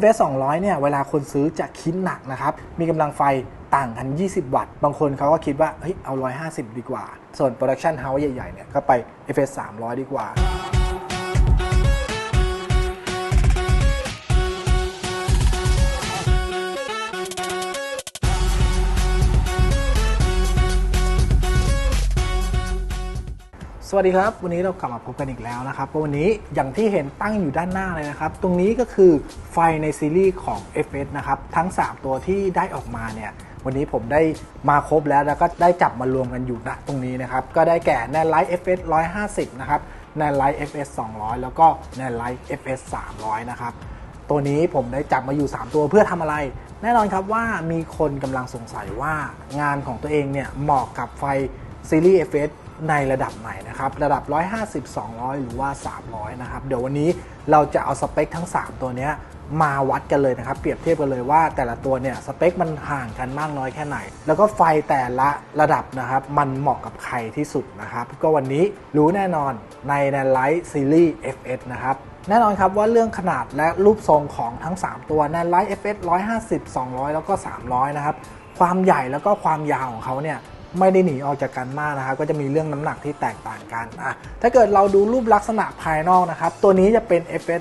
FS 200เนี่ยเวลาคนซื้อจะคิดหนักนะครับ มีกำลังไฟต่างกัน 20 วัตต์ บางคนเขาก็คิดว่าเฮ้ยเอา 150 ดีกว่า ส่วน Production House ใหญ่ๆเนี่ยก็ไป FS 300 ดีกว่า สวัสดีครับ วันนี้เรากลับมาพบกันอีกแล้วนะครับก็วันนี้อย่างที่เห็นตั้งอยู่ด้านหน้าเลยนะครับ ตรงนี้ก็คือไฟในซีรีส์ของ FS นะครับทั้ง 3 ตัวที่ได้ออกมาเนี่ยวันนี้ผมได้มาครบแล้วแล้วก็ได้จับมารวมกันอยู่ณตรงนี้นะครับ ก็ได้แก่ n a n l i g h t FS 150 นะครับ n a n l i g h t FS 200 แล้วก็ n a n l i g h t FS 300 นะครับตัวนี้ผมได้จับมาอยู่ 3 ตัวเพื่อทำอะไร แน่นอนครับว่ามีคนกำลังสงสัยว่างานของตัวเองเนี่ยเหมาะกับไฟซีรีส์ FS ในระดับไหนนะครับระดับ 150 200 หรือว่า 300 นะครับ เดี๋ยววันนี้เราจะเอาสเปคทั้ง 3 ตัวเนี้ยมาวัดกันเลยนะครับ เปรียบเทียบกันเลยว่าแต่ละตัวเนี่ยสเปคมันห่างกันมากน้อยแค่ไหน แล้วก็ไฟแต่ละระดับนะครับ มันเหมาะกับใครที่สุดนะครับ ก็วันนี้รู้แน่นอนใน n a n l i g h t Series FS นะครับแน่นอนครับว่าเรื่องขนาดและรูปทรงของทั้ง 3 ตัว n a n l i g h t FS 150 200 แล้วก็ 300 นะครับ ความใหญ่แล้วก็ความยาวของเขาเนี่ย ไม่ได้หนีออกจากกันมากนะครับ ก็จะมีเรื่องน้ำหนักที่แตกต่างกันอะถ้าเกิดเราดูรูปลักษณะภายนอกนะครับ ตัวนี้จะเป็น FS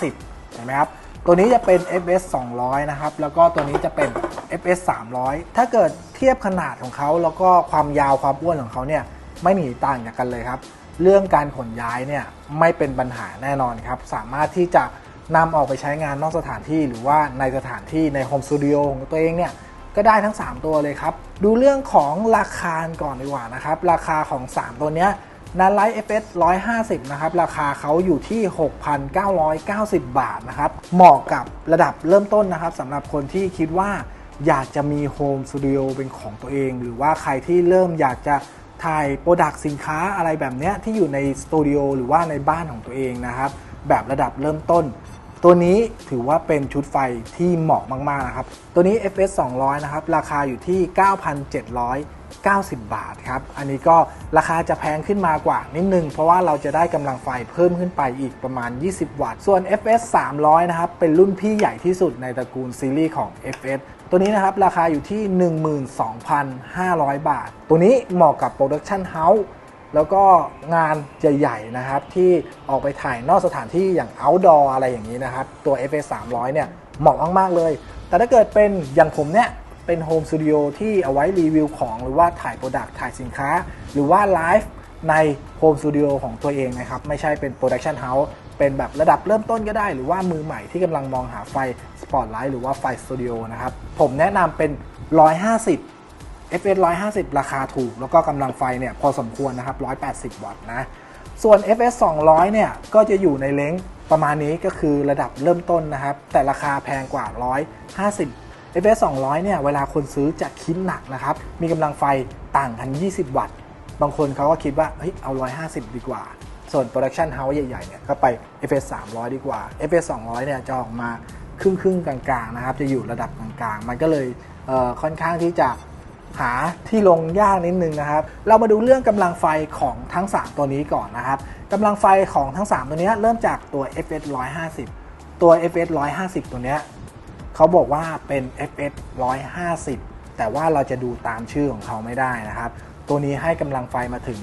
150เห็นไหมครับตัวนี้จะเป็น FS 200 นะครับ แล้วก็ตัวนี้จะเป็น FS 300 ถ้าเกิดเทียบขนาดของเขาแล้วก็ความยาวความอ้วนของเขาเนี่ยไม่หนีต่างจากกันเลยครับ เรื่องการขนย้ายเนี่ยไม่เป็นปัญหาแน่นอนครับ สามารถที่จะนำออกไปใช้งานนอกสถานที่หรือว่าในสถานที่ในโฮมสตูดิโอของตัวเองเนี่ย ก็ได้ทั้ง 3 ตัวเลยครับ ดูเรื่องของราคาก่อนดีกว่านะครับ ราคาของ 3 ตัวเนี้ยนันไลท์ FS 150นะครับ ราคาเขาอยู่ที่ 6,990 บาทนะครับ เหมาะกับระดับเริ่มต้นนะครับสำหรับคนที่คิดว่าอยากจะมีโฮมสตูดิโอเป็นของตัวเอง หรือว่าใครที่เริ่มอยากจะถ่ายโปรดักต์สินค้าอะไรแบบเนี้ยที่อยู่ในสตูดิโอหรือว่าในบ้านของตัวเองนะครับ แบบระดับเริ่มต้น ตัวนี้ถือว่าเป็นชุดไฟที่เหมาะมากๆนะครับ ตัวนี้ FS 200 นะครับ ราคาอยู่ที่ 9,790 บาทครับ อันนี้ก็ราคาจะแพงขึ้นมากว่านิดนึง เพราะว่าเราจะได้กำลังไฟเพิ่มขึ้นไปอีกประมาณ 20 วัตต์ ส่วน FS 300 นะครับ เป็นรุ่นพี่ใหญ่ที่สุดในตระกูลซีรีส์ของ FS ตัวนี้นะครับ ราคาอยู่ที่ 12,500 บาท ตัวนี้เหมาะกับ Production House แล้วก็งานใหญ่ๆนะครับที่ออกไปถ่ายนอกสถานที่อย่าง outdoor อะไรอย่างนี้นะครับ ตัว FS 300เนี่ยเหมาะมากๆเลย แต่ถ้าเกิดเป็นอย่างผมเนี่ยเป็นโฮมสตูดิโอที่เอาไว้รีวิวของหรือว่าถ่ายโปรดักต์ถ่ายสินค้า หรือว่าไลฟ์ในโฮมสตูดิโอของตัวเองนะครับ ไม่ใช่เป็นโปรดักชันเฮาส์เป็นแบบระดับเริ่มต้นก็ได้ หรือว่ามือใหม่ที่กำลังมองหาไฟสปอตไลท์หรือว่าไฟสตูดิโอนะครับ ผมแนะนำเป็น 150 FS 150 ราคาถูก แล้วก็กำลังไฟเนี่ยพอสมควรนะครับ 180 วัตต์นะ ส่วน FS 200 เนี่ย ก็จะอยู่ในเลนส์ประมาณนี้ก็คือระดับเริ่มต้นนะครับ แต่ราคาแพงกว่า 150 FS 200 เนี่ย เวลาคนซื้อจะคิดหนักนะครับ มีกำลังไฟต่างกัน 20 วัตต์ บางคนเขาก็คิดว่า เฮ้ย เอา 150 ดีกว่า ส่วน Production House ใหญ่ๆ เนี่ย ก็ไป FS 300 ดีกว่า FS 200 เนี่ย จะออกมาครึ่งครึ่งๆกลางๆ นะครับ จะอยู่ระดับกลางๆ มันก็เลยเค่อนข้างที่จะ หาที่ลงยากนิดนึงนะครับ เรามาดูเรื่องกำลังไฟของทั้ง 3 ตัวนี้ก่อนนะครับกำลังไฟของทั้ง 3 ตัวนี้เริ่มจากตัว FS 150 ตัว FS 150 ตัวนี้เขาบอกว่าเป็น FS 150 แต่ว่าเราจะดูตามชื่อของเขาไม่ได้นะครับ ตัวนี้ให้กำลังไฟมาถึง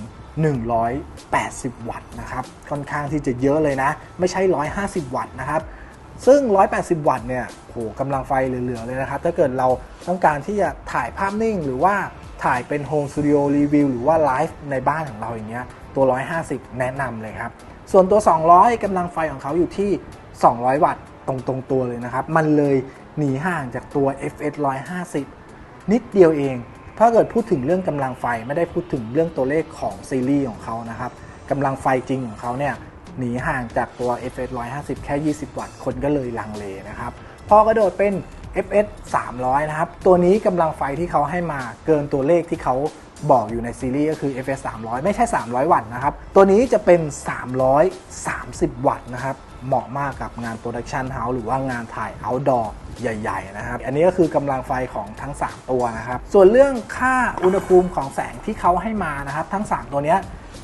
180 วัตต์นะครับ ค่อนข้างที่จะเยอะเลยนะ ไม่ใช่ 150 วัตต์นะครับ ซึ่ง 180 วัตต์เนี่ยโหกำลังไฟเหลือ ๆ เลยนะครับ ถ้าเกิดเราต้องการที่จะถ่ายภาพนิ่ง หรือว่าถ่ายเป็นโฮมสตูดิโอรีวิวหรือว่าไลฟ์ในบ้านของเราอย่างเงี้ยตัว 150 แนะนำเลยครับ ส่วนตัว 200กำลังไฟของเขาอยู่ที่ 200 วัตต์ตรงตรงๆตัวเลยนะครับ มันเลยหนีห่างจากตัว FS 150 นิดเดียวเอง ถ้าเกิดพูดถึงเรื่องกำลังไฟไม่ได้พูดถึงเรื่องตัวเลขของซีรีส์ของเขานะครับกำลังไฟจริงของเขาเนี่ย หนีห่างจากตัว FS 150 แค่ 20 วัตต์ คนก็เลยลังเลนะครับ พอกระโดดเป็น FS 300 นะครับ ตัวนี้กำลังไฟที่เขาให้มาเกินตัวเลขที่เขาบอกอยู่ในซีรีส์ก็คือ FS 300 ไม่ใช่ 300 วัตต์นะครับ ตัวนี้จะเป็น 330 วัตต์นะครับ เหมาะมากกับงานโปรดักชันเฮาส์หรือว่างานถ่าย outdoor ใหญ่ ๆ นะครับ อันนี้ก็คือกำลังไฟของทั้ง 3 ตัวนะครับ ส่วนเรื่องค่าอุณหภูมิของแสงที่เขาให้มานะครับ ทั้ง 3 ตัวเนี้ย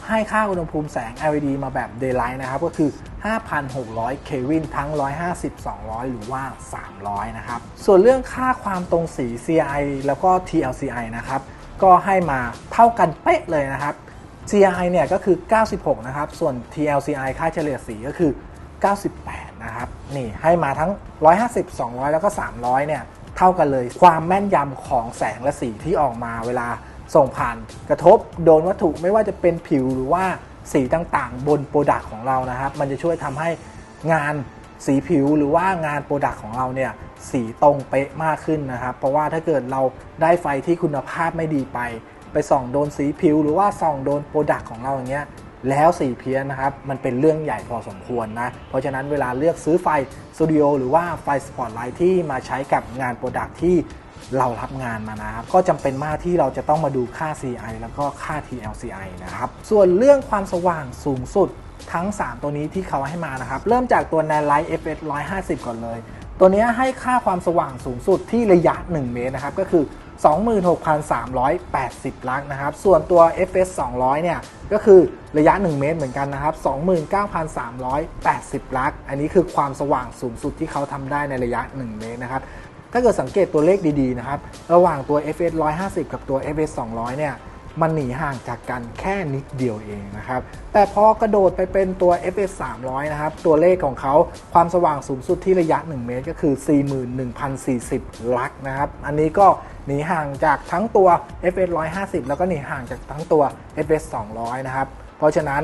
ให้ค่าอุณหภูมิแสง LED มาแบบ Daylight นะครับ ก็คือ 5,600 เควินทั้ง 150 200 หรือว่า 300 นะครับ ส่วนเรื่องค่าความตรงสี CI แล้วก็ TLCI นะครับ ก็ให้มาเท่ากันเป๊ะเลยนะครับ CI เนี่ยก็คือ 96 นะครับ ส่วน TLCI ค่าเฉลี่ยสีก็คือ 98 นะครับ นี่ให้มาทั้ง 150 200 แล้วก็ 300 เนี่ย เท่ากันเลย ความแม่นยำของแสงและสีที่ออกมาเวลา ส่งผ่านกระทบโดนวัตถุไม่ว่าจะเป็นผิวหรือว่าสีต่างๆ บนโปรดักต์ของเรานะครับ มันจะช่วยทำให้งานสีผิวหรือว่างานโปรดักต์ของเราเนี่ยสีตรงเป๊ะมากขึ้นนะครับ เพราะว่าถ้าเกิดเราได้ไฟที่คุณภาพไม่ดีไป ไปส่องโดนสีผิว หรือว่าส่องโดนโปรดักต์ของเราอย่างเงี้ยแล้วสีเพี้ยนนะครับ มันเป็นเรื่องใหญ่พอสมควรนะ เพราะฉะนั้นเวลาเลือกซื้อไฟสตูดิโอหรือว่าไฟสปอตไลท์ที่มาใช้กับงานโปรดักที่ เรารับงานมานะครับ ก็จำเป็นมากที่เราจะต้องมาดูค่า CI แล้วก็ค่า TLCI นะครับ ส่วนเรื่องความสว่างสูงสุดทั้ง 3 ตัวนี้ที่เขาให้มานะครับ เริ่มจากตัว n a n Light FS 150 ก่อนเลย ตัวนี้ให้ค่าความสว่างสูงสุดที่ระยะ 1 เมตรนะครับ ก็คือ 26,380 ลักนะครับ ส่วนตัว FS 200 เนี่ย ก็คือระยะ 1 เมตรเหมือนกันนะครับ 29,380 ลัก อันนี้คือความสว่างสูงสุดที่เขาทำได้ในระยะ 1 เมตรนะครับ ถ้าเกิดสังเกตตัวเลขดีๆนะครับ ระหว่างตัว FS 150 กับตัว FS 200 เนี่ย มันหนีห่างจากกันแค่นิดเดียวเองนะครับ แต่พอกระโดดไปเป็นตัว FS 300 นะครับ ตัวเลขของเขาความสว่างสูงสุดที่ระยะ 1 เมตรก็คือ 41,040 ลักนะครับ อันนี้ก็หนีห่างจากทั้งตัว FS 150 แล้วก็หนีห่างจากทั้งตัว FS 200 นะครับ เพราะฉะนั้น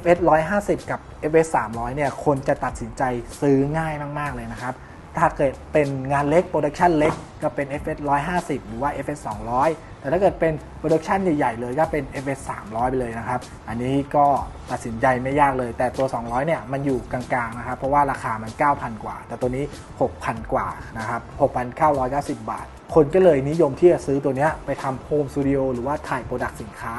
FS 150 กับ FS 300 เนี่ย คนจะตัดสินใจซื้อง่ายมาก ๆ เลยนะครับ ถ้าเกิดเป็นงานเล็กโปรดักชันเล็กก็เป็น FS 150 หรือว่า FS 200 แต่ถ้าเกิดเป็นโปรดักชันใหญ่ๆ เลยก็เป็น FS 300 ไปเลยนะครับ อันนี้ก็ตัดสินใจไม่ยากเลย แต่ตัว 200 เนี่ยมันอยู่กลางๆนะครับ เพราะว่าราคามัน 9,000 กว่า แต่ตัวนี้ 6,000 กว่านะครับ 6,990 บาท คนก็เลยนิยมที่จะซื้อตัวนี้ไปทำโฮมสตูดิโอหรือว่าถ่ายโปรดักต์สินค้า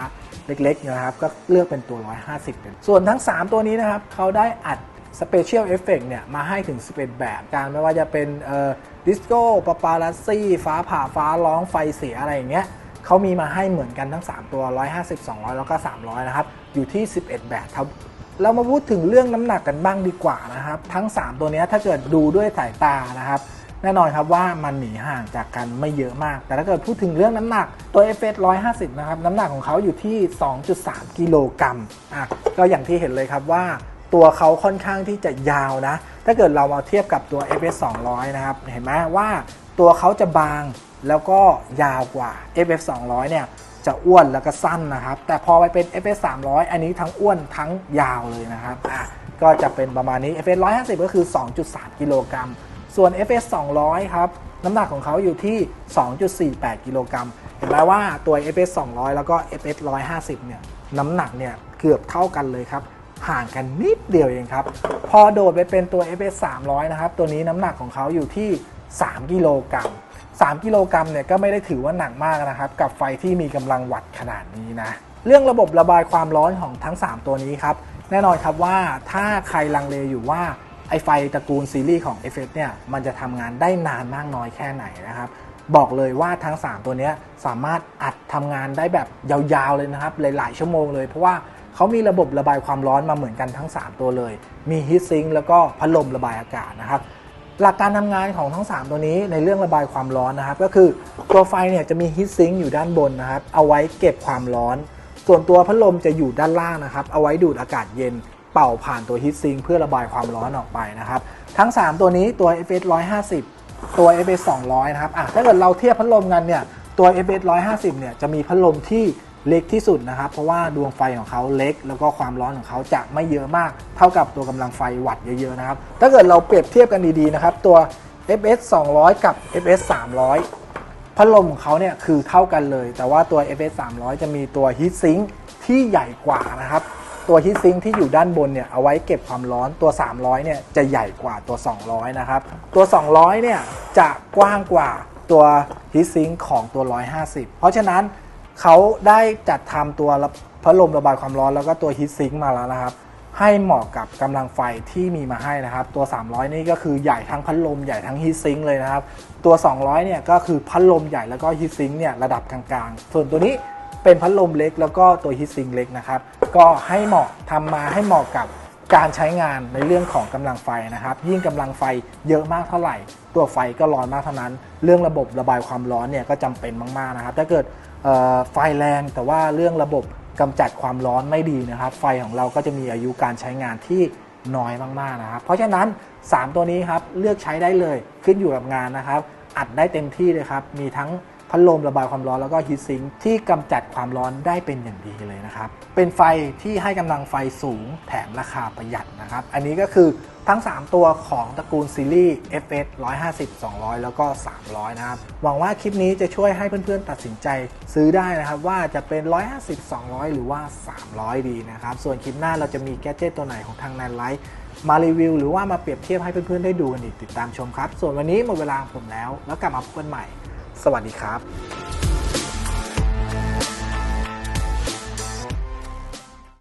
เล็กๆนะครับ ก็เลือกเป็นตัว 150 เป็น ส่วนทั้ง 3 ตัวนี้นะครับเขาได้อัด สเปเชียลเอฟเฟกเนี่ยมาให้ถึง 11 แบบการไม่ว่าจะเป็นเอ่อดิสโก้ปาปาลัสซี่ ฟ้าผ่าฟ้าร้องไฟเสียอะไรอย่างเงี้ยเขามีมาให้เหมือนกันทั้ง 3 ตัว 150 200 แล้วก็ 300 นะครับ อยู่ที่ 11 แบบครับเรามาพูดถึงเรื่องน้ำหนักกันบ้างดีกว่านะครับ ทั้ง 3 ตัวนี้ถ้าเกิดดูด้วยสายตานะครับแน่นอนครับว่ามันหนีห่างจากกันไม่เยอะมาก แต่ถ้าเกิดพูดถึงเรื่องน้ำหนักตัว f s 150 นะครับ น้ำหนักของเขาอยู่ที่ 2.3 กิโลกรัมอะก็อย่างที่เห็นเลยครับว่า ตัวเขาค่อนข้างที่จะยาวนะ ถ้าเกิดเรามาเทียบกับตัว FS 200 นะครับ เห็นไหมว่าตัวเขาจะบางแล้วก็ยาวกว่า FS 200 เนี่ยจะอ้วนแล้วก็สั้นนะครับ แต่พอไปเป็น FS 300 อันนี้ทั้งอ้วนทั้งยาวเลยนะครับอะก็จะเป็นประมาณนี้ FS 150 ก็คือ 2.3 กิโลกรัม ส่วน FS 200 ครับ น้ำหนักของเขาอยู่ที่ 2.48 กิโลกรัม เห็นไหมว่าตัว FS 200 แล้วก็ FS 150 เนี่ย น้ำหนักเนี่ยเกือบเท่ากันเลยครับ ห่างกันนิดเดียวเองครับ พอโดดไปเป็นตัว FS 300 นะครับ ตัวนี้น้ำหนักของเขาอยู่ที่ 3 กิโลกรัม3กิโลกรัมเนี่ยก็ไม่ได้ถือว่าหนักมากนะครับ กับไฟที่มีกำลังวัดขนาดนี้นะ เรื่องระบบระบายความร้อนของทั้ง 3 ตัวนี้ครับ แน่นอนครับว่าถ้าใครลังเลอยู่ว่าไอไฟตระกูลซีรีส์ของ f s เนี่ยมันจะทำงานได้นานมากน้อยแค่ไหนนะครับบอกเลยว่าทั้ง 3 ตัวนี้สามารถอัดทำงานได้แบบยาวๆเลยนะครับ หลาย ๆ ชั่วโมงเลย เพราะว่า เขามีระบบระบายความร้อนมาเหมือนกันทั้ง 3 ตัวเลย มีฮีทซิงค์แล้วก็พัดลมระบายอากาศนะครับ หลักการทำงานของทั้ง 3 ตัวนี้ในเรื่องระบายความร้อนนะครับ ก็คือตัวไฟเนี่ยจะมีฮีทซิงค์อยู่ด้านบนนะครับ เอาไว้เก็บความร้อน ส่วนตัวพัดลมจะอยู่ด้านล่างนะครับ เอาไว้ดูดอากาศเย็นเป่าผ่านตัวฮีทซิงค์เพื่อระบายความร้อนออกไปนะครับ ทั้ง 3 ตัวนี้ตัว FS 150 ตัว FS 200 นะครับอะถ้าเกิดเราเทียบพัดลมกันเนี่ยตัว FS 150 เนี่ยจะมีพัดลมที่ เล็กที่สุดนะครับ เพราะว่าดวงไฟของเขาเล็ก แล้วก็ความร้อนของเขาจะไม่เยอะมาก เท่ากับตัวกำลังไฟวัดเยอะๆนะครับ ถ้าเกิดเราเปรียบเทียบกันดีๆนะครับ ตัว FS 200 กับ FS 300พัดลมของเขาเนี่ยคือเท่ากันเลย แต่ว่าตัว FS 300 จะมีตัวฮีทซิงค์ที่ใหญ่กว่านะครับ ตัวฮีทซิงค์ที่อยู่ด้านบนเนี่ยเอาไว้เก็บความร้อนตัว 300เนี่ยจะใหญ่กว่าตัว 200 นะครับ ตัว 200 เนี่ยจะกว้างกว่าตัวฮีทซิงค์ของตัว 150 เพราะฉะนั้น เขาได้จัดทำตัวพัดลมระบายความร้อนแล้วก็ตัวฮีทซิงค์มาแล้วนะครับ ให้เหมาะกับกำลังไฟที่มีมาให้นะครับ ตัว 300 นี่ก็คือใหญ่ทั้งพัดลมใหญ่ทั้งฮีทซิงค์เลยนะครับ ตัว 200 เนี่ยก็คือพัดลมใหญ่แล้วก็ฮีทซิงค์เนี่ยระดับกลางๆ ส่วนตัวนี้เป็นพัดลมเล็กแล้วก็ตัวฮีทซิงค์เล็กนะครับ ก็ให้เหมาะทำมาให้เหมาะกับการใช้งานในเรื่องของกำลังไฟนะครับ ยิ่งกำลังไฟเยอะมากเท่าไหร่ ตัวไฟก็ร้อนมากเท่านั้น เรื่องระบบระบายความร้อนเนี่ยก็จำเป็นมากๆนะครับ ถ้าเกิด ไฟแรงแต่ว่าเรื่องระบบกำจัดความร้อนไม่ดีนะครับ ไฟของเราก็จะมีอายุการใช้งานที่น้อยมากๆนะครับ เพราะฉะนั้น 3 ตัวนี้ครับเลือกใช้ได้เลยขึ้นอยู่กับงานนะครับ อัดได้เต็มที่เลยครับ มีทั้ง พัดลมระบายความร้อนแล้วก็ฮีทซิงค์ที่กำจัดความร้อนได้เป็นอย่างดีเลยนะครับ เป็นไฟที่ให้กำลังไฟสูงแถมราคาประหยัดนะครับ อันนี้ก็คือทั้ง 3 ตัวของตระกูลซีรีส์ FS 150 200 แล้วก็ 300 นะครับ หวังว่าคลิปนี้จะช่วยให้เพื่อนๆ ตัดสินใจซื้อได้นะครับ ว่าจะเป็น 150 200 หรือว่า 300 ดีนะครับ ส่วนคลิปหน้าเราจะมีแกดเจิตตัวไหนของทางแนนไลท์มารีวิว หรือว่ามาเปรียบเทียบให้เพื่อนๆ ได้ดูกันอีกติดตามชมครับ ส่วนวันนี้หมดเวลาผมแล้ว แล้วกลับมาพบกันใหม่ สวัสดีครับ